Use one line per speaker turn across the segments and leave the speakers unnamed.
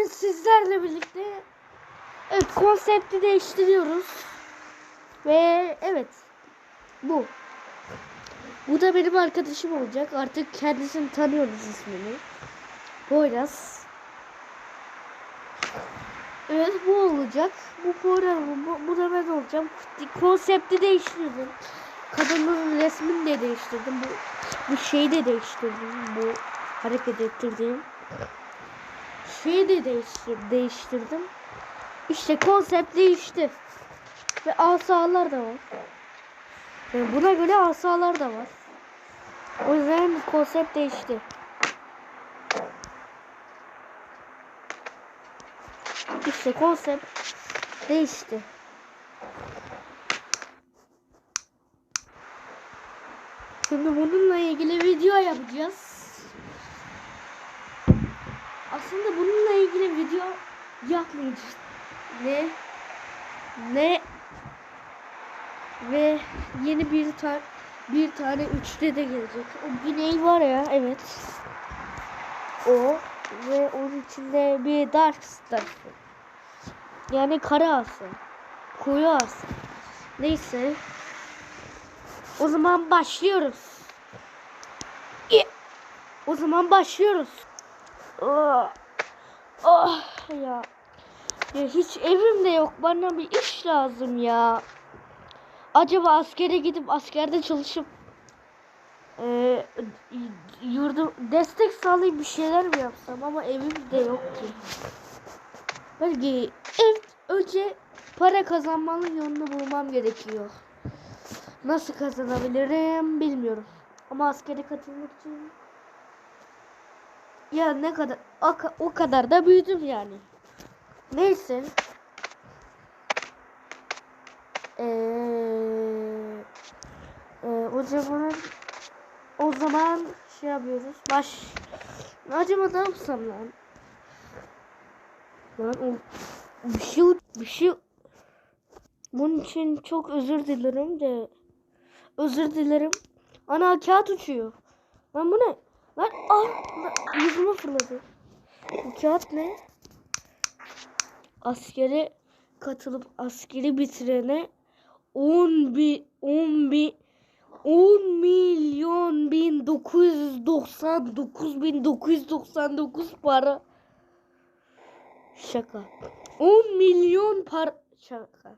Bugün sizlerle birlikte evet, konsepti değiştiriyoruz. Ve evet bu. Bu da benim arkadaşım olacak. Artık kendisini tanıyoruz ismini. Poyraz. Evet bu olacak. Bu Poyraz bu, bu da ben olacağım. Konsepti değiştirdim. Kadının resmini de değiştirdim. Bu, bu şeyi de değiştirdim. Bu hareket ettirdiğim şeyi de değiştir, değiştirdim. İşte konsept değişti. Ve asalar da var. Yani buna göre asalar da var. O yüzden konsept değişti. İşte konsept değişti. Şimdi bununla ilgili video yapacağız. Aslında bununla ilgili video yapmayacağız. Ne? Ne? Ve yeni bir tane bir tane üçte de gelecek. O güney var ya evet. O ve onun içinde bir dark star. Yani kara ası. Koyu ası. Neyse. O zaman başlıyoruz. O zaman başlıyoruz. Oh, oh ya. ya. Hiç evim de yok. Bana bir iş lazım ya. Acaba askere gidip askerde çalışıp e, yurdu destek sağlayıp bir şeyler mi yapsam ama evim de yok ki. Belki ev önce para kazanmanın yolunu bulmam gerekiyor. Nasıl kazanabilirim bilmiyorum. Ama askere katılmak için ya ne kadar o, kadar da büyüdüm yani. Neyse. Ee, e, o zaman o zaman şey yapıyoruz. Baş acaba ne yapsam lan? Lan o bir şey bir şey bunun için çok özür dilerim de özür dilerim. Ana kağıt uçuyor. Lan bu ne? Lan ah yüzüme fırladı. Bu kağıt ne? Askere katılıp askeri bitirene 10 bi 10 bi 10 milyon bin 999 bin 999 para. Şaka. 10 milyon para şaka.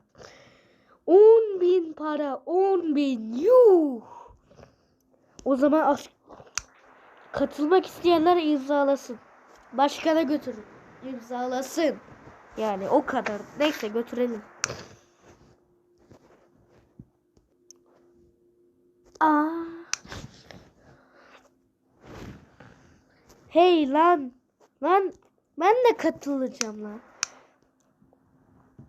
10 bin para 10 bin yuh. O zaman as Katılmak isteyenler imzalasın. Başkana götürün. İmzalasın. Yani o kadar. Neyse götürelim. Aa. Hey lan. Lan ben de katılacağım lan.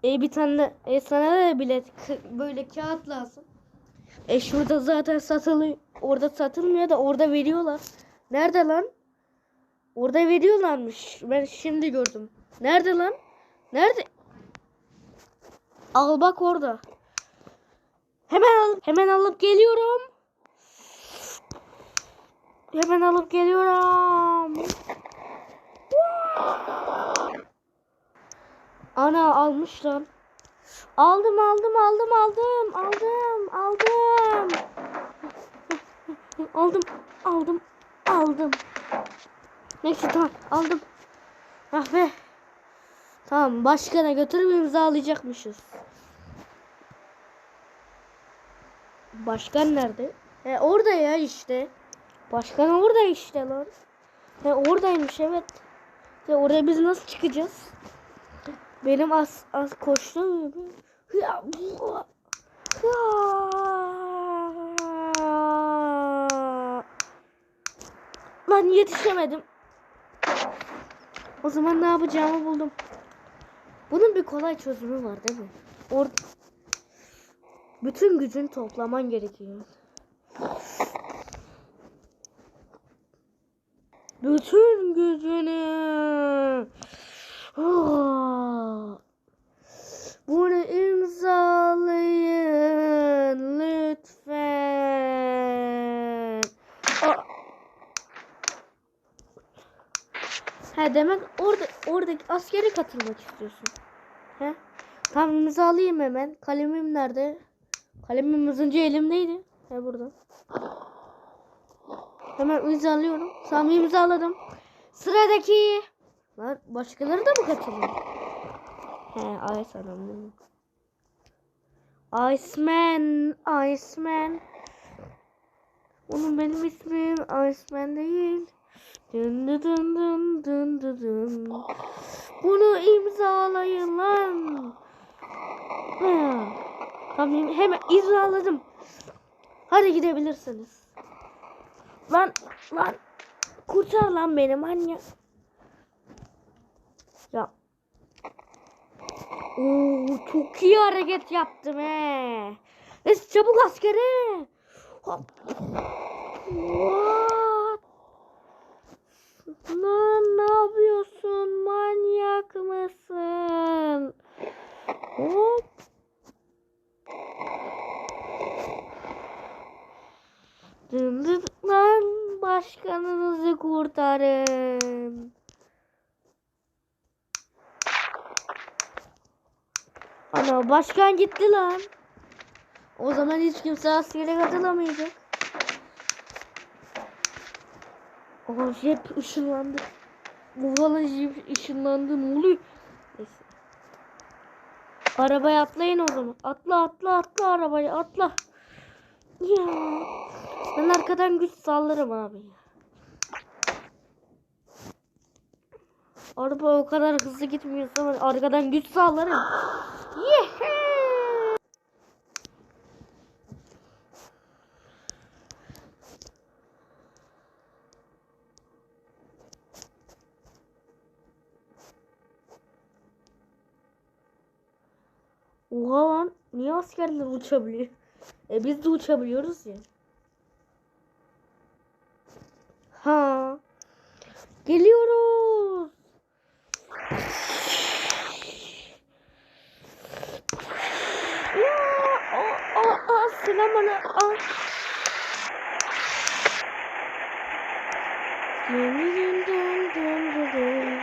E bir tane e sana da bilet böyle kağıt lazım. E şurada zaten satılıyor. Orada satılmıyor da orada veriyorlar. Nerede lan? Orada veriyorlarmış. Ben şimdi gördüm. Nerede lan? Nerede? Al bak orada. Hemen alıp hemen alıp geliyorum. Hemen alıp geliyorum. Ana almış lan. Aldım aldım aldım aldım aldım aldım. aldım aldım aldım. Neyse tamam aldım. Ah be. Tamam başkana götürüp imzalayacakmışız. Başkan nerede? E orada ya işte. Başkan orada işte lan. E oradaymış evet. E oraya biz nasıl çıkacağız? Benim az az koştum. Ya, ya. Lan yetişemedim. O zaman ne yapacağımı buldum. Bunun bir kolay çözümü var değil mi? Or bütün gücün toplaman gerekiyor. Bütün gücünü. Oh. Bunu imzalayın lütfen. Oh. Ha E demek orada oradaki askere katılmak istiyorsun. He? Tamam imzalayayım hemen. Kalemim nerede? Kalemim hızınca elimdeydi. He burada. Hemen imzalıyorum. Tamam imzaladım. Sıradaki. Lan başkaları da mı katılıyor? He Ice adam değil mi? Iceman. Iceman. Onun benim ismim Iceman değil. Dın dın dın dın dın dın. Bunu imzalayın lan. Tamam hemen imzaladım. Hadi gidebilirsiniz. Lan lan kurtar lan beni manyak. Ya. Oo çok iyi hareket yaptım he. Neyse çabuk askere. Hop. What? Lan ne yapıyorsun? Manyak mısın? Hop. Dın dın lan başkanınızı kurtarın. Ana başkan gitti lan. O zaman hiç kimse askere katılamayacak. Aha jip ışınlandı. Bu falan jip ışınlandı ne oluyor? Neyse. Arabaya atlayın o zaman. Atla atla atla arabaya atla. Ya. Ben arkadan güç sallarım abi. Araba o kadar hızlı gitmiyorsa ben arkadan güç sallarım. Yehe. Oha lan niye askerler uçabiliyor? E biz de uçabiliyoruz ya. Ha. Geliyoruz. Ya, aa, aa, selam bana. Aa. Dın dın dın dın dın.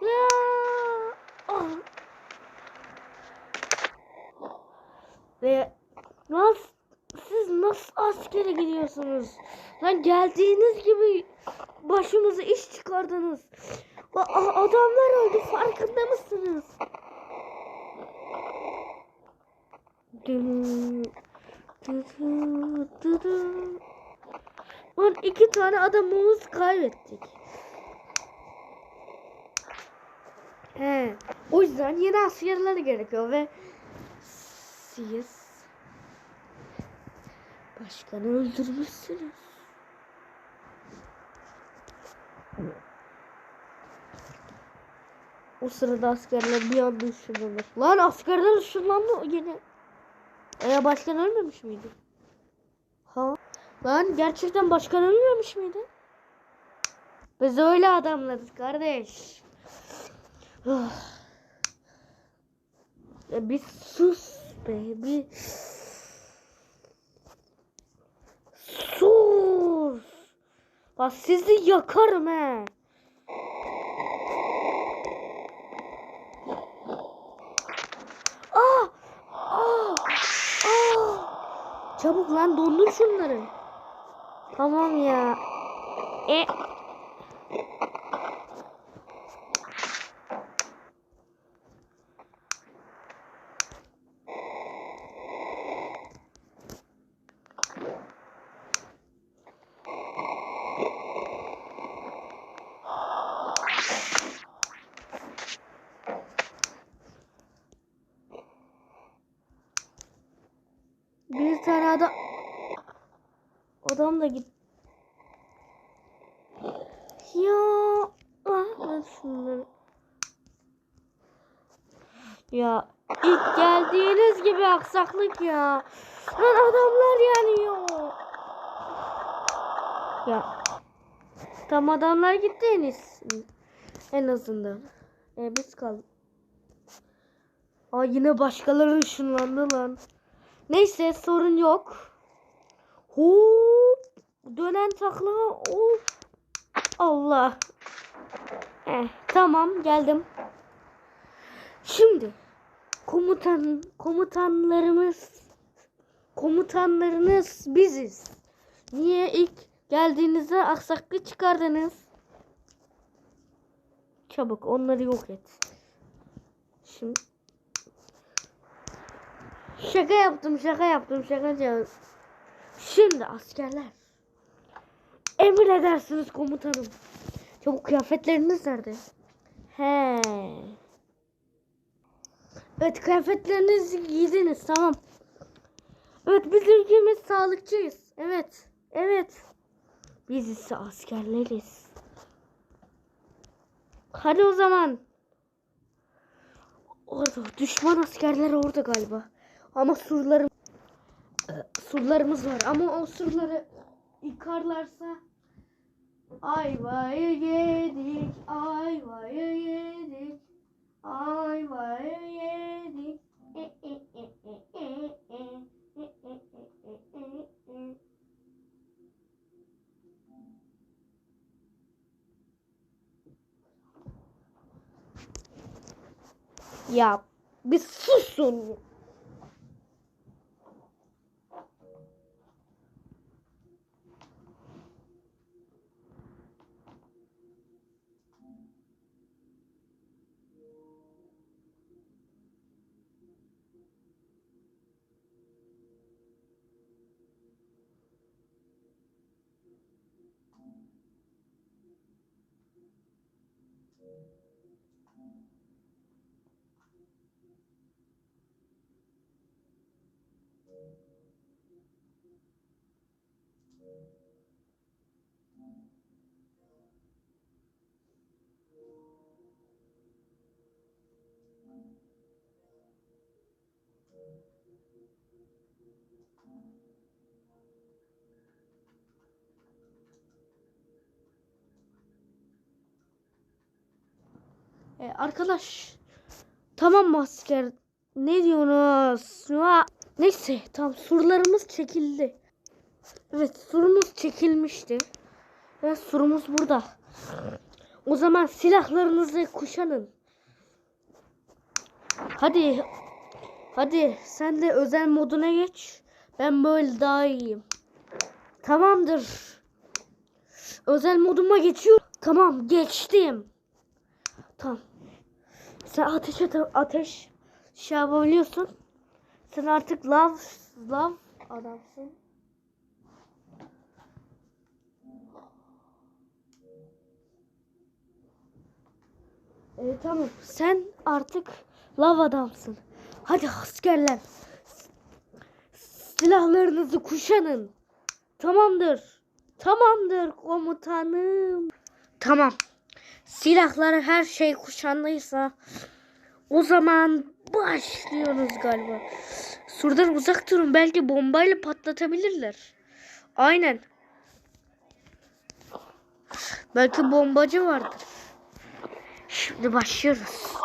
Ya. Ah. Ve nasıl siz nasıl askere gidiyorsunuz? Lan geldiğiniz gibi başımıza iş çıkardınız. Adamlar öldü farkında mısınız? Lan iki tane adamımız kaybettik. He. O yüzden yeni askerler gerekiyor ve siz başkanı öldürmüşsünüz. O sırada askerler bir anda ışınlanır. Lan askerler ışınlandı yine. Eee başkan ölmemiş miydi? Ha? Lan gerçekten başkan ölmemiş miydi? Biz öyle adamlarız kardeş. Ah. Ya bir sus be bir sus. Bak sizi yakarım he. Aa! Aa! Aa! Çabuk lan dondur şunları. Tamam ya. E Bir tane adam adam da git. Ya ah ben şunları. Ya ilk geldiğiniz gibi aksaklık ya. Lan adamlar yanıyor. Ya. Tam adamlar gitti en. En azından. E biz kaldık. Aa yine başkaları ışınlandı lan. Neyse sorun yok. Hop. Dönen takla. Of. Allah. Eh, tamam geldim. Şimdi komutan komutanlarımız komutanlarınız biziz. Niye ilk geldiğinizde aksaklık çıkardınız? Çabuk onları yok et. Şimdi Şaka yaptım, şaka yaptım, şaka yaptım. Şimdi askerler. Emredersiniz komutanım. Çabuk kıyafetleriniz nerede? He. Evet kıyafetlerinizi giydiniz tamam. Evet biz ülkemiz sağlıkçıyız. Evet. Evet. Biz ise askerleriz. Hadi o zaman. Orada düşman askerler orada galiba. Ama surlarım e, surlarımız var. Ama o surları yıkarlarsa ayvayı yedik, ayvayı yedik, ayvayı yedik. E, e, e, e, e, e. Ya bir susun. E, arkadaş tamam mı asker ne diyorsunuz? Neyse tam surlarımız çekildi. Evet surumuz çekilmişti. Ve surumuz burada. O zaman silahlarınızı kuşanın. Hadi. Hadi sen de özel moduna geç. Ben böyle daha iyiyim. Tamamdır. Özel moduma geçiyorum. Tamam geçtim. Tamam. Sen ateş ate- ateş şey yapabiliyorsun. Sen artık lav lav adamsın. Ee, tamam. Sen artık lav adamsın. Hadi askerler. Silahlarınızı kuşanın. Tamamdır. Tamamdır komutanım. Tamam. Silahları her şey kuşanlıysa o zaman başlıyoruz galiba. Surdan uzak durun. Belki bombayla patlatabilirler. Aynen. Belki bombacı vardır. Şimdi başlıyoruz.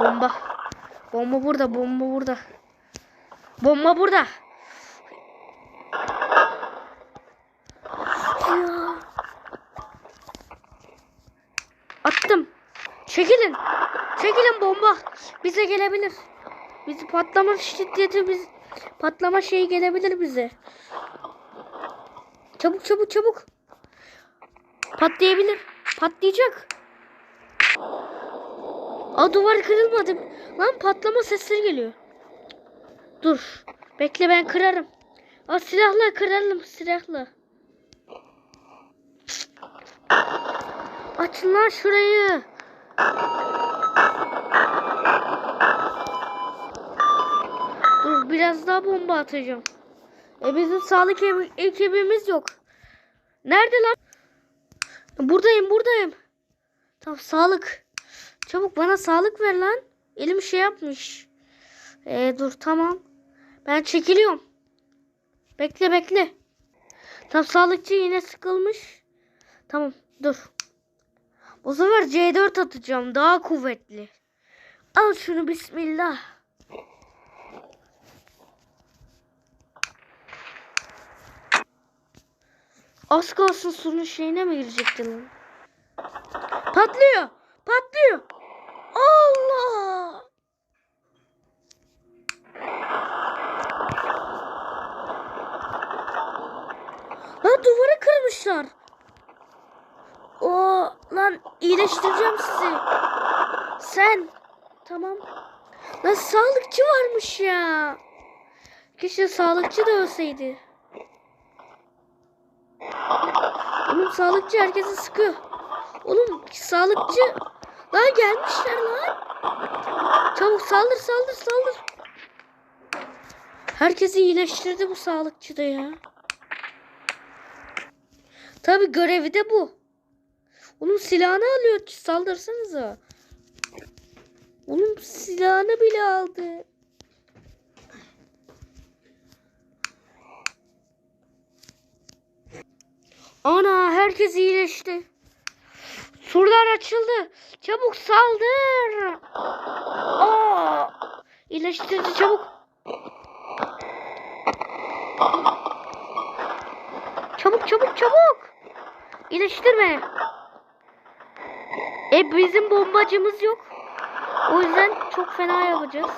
Bomba. Bomba burada. Bomba burada. Bomba burada. Ya. Attım. Çekilin. Çekilin bomba. Bize gelebilir. Bizi patlama şiddeti biz patlama şeyi gelebilir bize. Çabuk çabuk çabuk. Patlayabilir. Patlayacak. Aa duvar kırılmadı. Lan patlama sesleri geliyor. Dur. Bekle ben kırarım. Aa silahla kırarım silahla. Açın lan şurayı. Dur biraz daha bomba atacağım. E bizim sağlık ekibimiz yok. Nerede lan? Buradayım buradayım. Tamam sağlık. Çabuk bana sağlık ver lan. Elim şey yapmış. E dur tamam. Ben çekiliyorum. Bekle bekle. Tam sağlıkçı yine sıkılmış. Tamam dur. Bu sefer C4 atacağım. Daha kuvvetli. Al şunu bismillah. Az kalsın suyun şeyine mi girecekti lan? Patlıyor. Patlıyor. Allah. Lan duvarı kırmışlar. O lan iyileştireceğim sizi. Sen. Tamam. Lan sağlıkçı varmış ya. Keşke sağlıkçı da ölseydi. Oğlum sağlıkçı herkesi sıkıyor. Oğlum sağlıkçı. Lan gelmişler lan. Çabuk saldır saldır saldır. Herkesi iyileştirdi bu sağlıkçı da ya. Tabi görevi de bu. Oğlum silahını alıyor. Saldırsanıza. Oğlum silahını bile aldı. Ana herkes iyileşti. Surlar açıldı. Çabuk saldır. Aa! İyileştirdi çabuk. Çabuk çabuk çabuk. İyileştir beni. E bizim bombacımız yok. O yüzden çok fena yapacağız.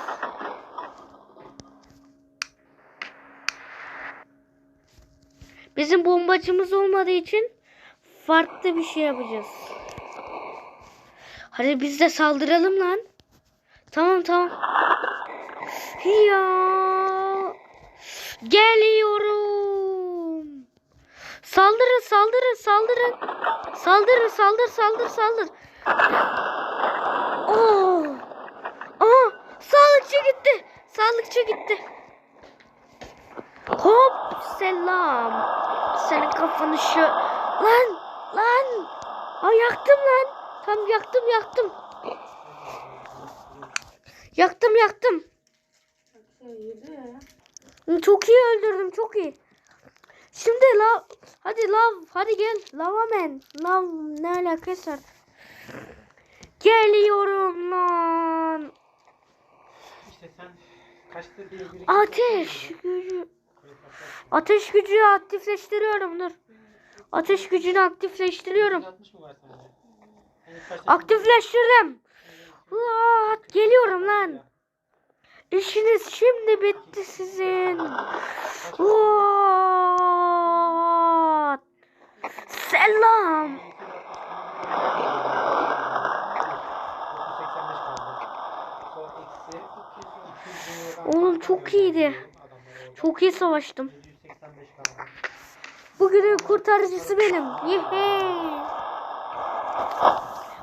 Bizim bombacımız olmadığı için farklı bir şey yapacağız. Hadi biz de saldıralım lan. Tamam tamam. Ya. Geliyorum. Saldırın saldırın saldırın. Saldırın saldır saldır saldır. Oo. Aa, sağlıkçı gitti. Sağlıkçı gitti. Hop selam. Senin kafanı şu. Lan lan. Ay yaktım lan. Tam yaktım yaktım. Yaktım yaktım. Çok iyi öldürdüm çok iyi. Şimdi lav hadi lav hadi gel lava men. Lav ne alakası var? Geliyorum lan.
İşte sen kaçta diye bir
Ateş gücü. Ateş gücü aktifleştiriyorum dur. Ateş gücünü aktifleştiriyorum.
160 mı var sende? Hani
Aktifleştirdim. Lan, geliyorum lan. İşiniz şimdi bitti sizin. Lan. Selam.
985 kaldı. Sonra eksi 200
Oğlum çok iyiydi. Çok iyi savaştım.
785 kaldı.
Bugünün kurtarıcısı benim. Yehe.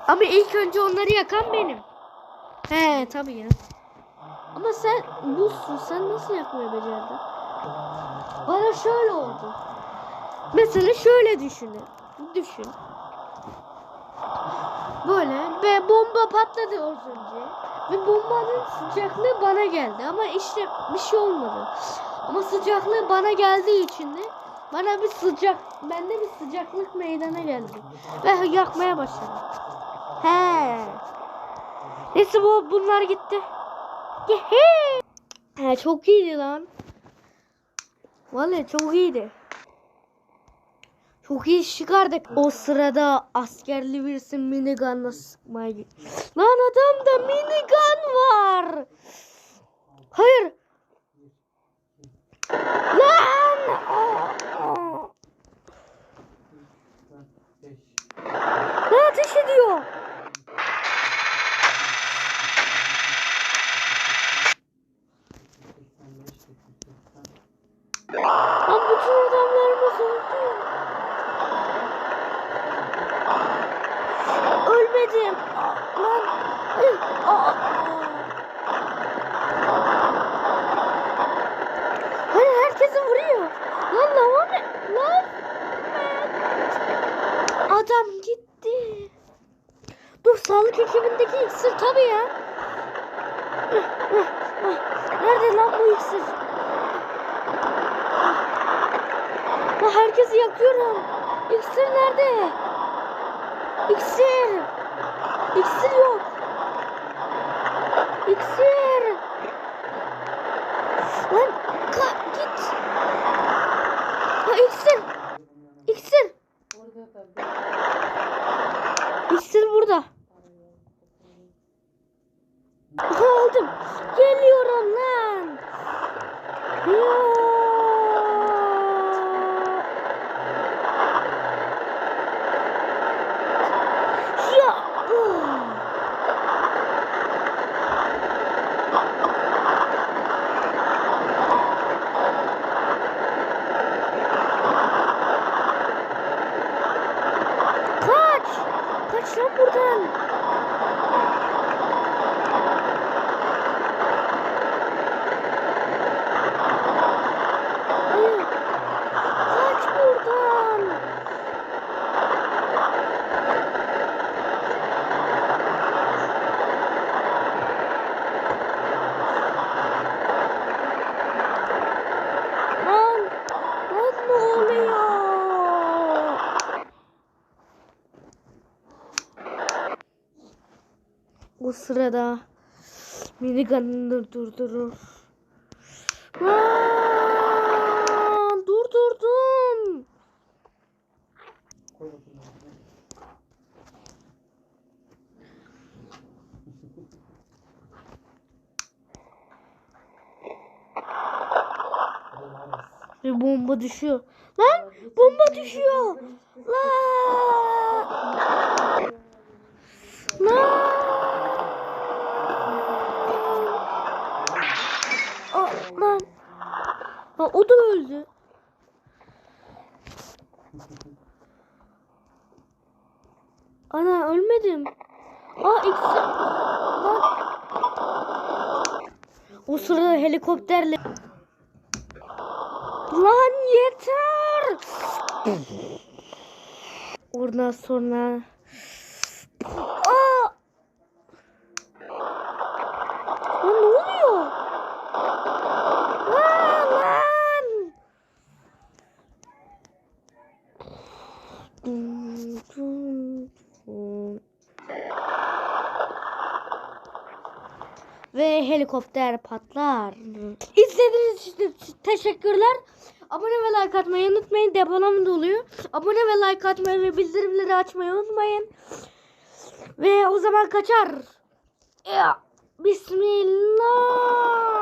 Ama ilk önce onları yakan benim. He tabii ya. Ama sen buzsun. Sen nasıl yakmayı becerdin? Bana şöyle oldu. Mesela şöyle düşünün. Düşün. Böyle ve bomba patladı az önce. Ve bombanın sıcaklığı bana geldi. Ama işte bir şey olmadı. Ama sıcaklığı bana geldiği için de bana bir sıcak, bende bir sıcaklık meydana geldi. Ve yakmaya başladım. He. Neyse bu bunlar gitti. He çok iyiydi lan. Vallahi çok iyiydi. Çok iyi çıkardık. O sırada askerli birisi minigunla sıkmaya. Lan adamda minigun var. Hayır. Lan. Aa!
5
Ne ateş ediyor? Lan bütün adamlarımız öldü. Ölmedim. Lan. Hayır. Hayır herkesi vuruyor. Lan lava ne? Lan. Adam gitti. Dur sağlık ekibindeki iksir tabii ya. Nerede lan bu iksir? Ya herkesi yakıyorum. İksir nerede? İksir. İksir yok. İksir. Lan ka git. Ha iksir. İksir. İksir burada. Aha, aldım. Geliyorum lan. Ya. Ya. ıh. Kaç! Kaç lan buradan! Hayır! Kaç buradan! Lan! Lan ne oluyor? O sırada minigun'ını durdurur. Aa, durdurdum. Ve bomba düşüyor. Lan bomba düşüyor. Lan. Aa, lan. Ha, o da öldü. Ana ölmedim. Aa. Lan. O sırada helikopterle. Lan yeter. Oradan sonra. Aa! Lan ne oluyor? Aa, lan! Dum, dum, dum. Ve helikopter patlar. İzlediğiniz için teşekkürler. Abone ve like atmayı unutmayın. Depolam doluyor. Abone ve like atmayı ve bildirimleri açmayı unutmayın. Ve o zaman kaçar. Bismillah.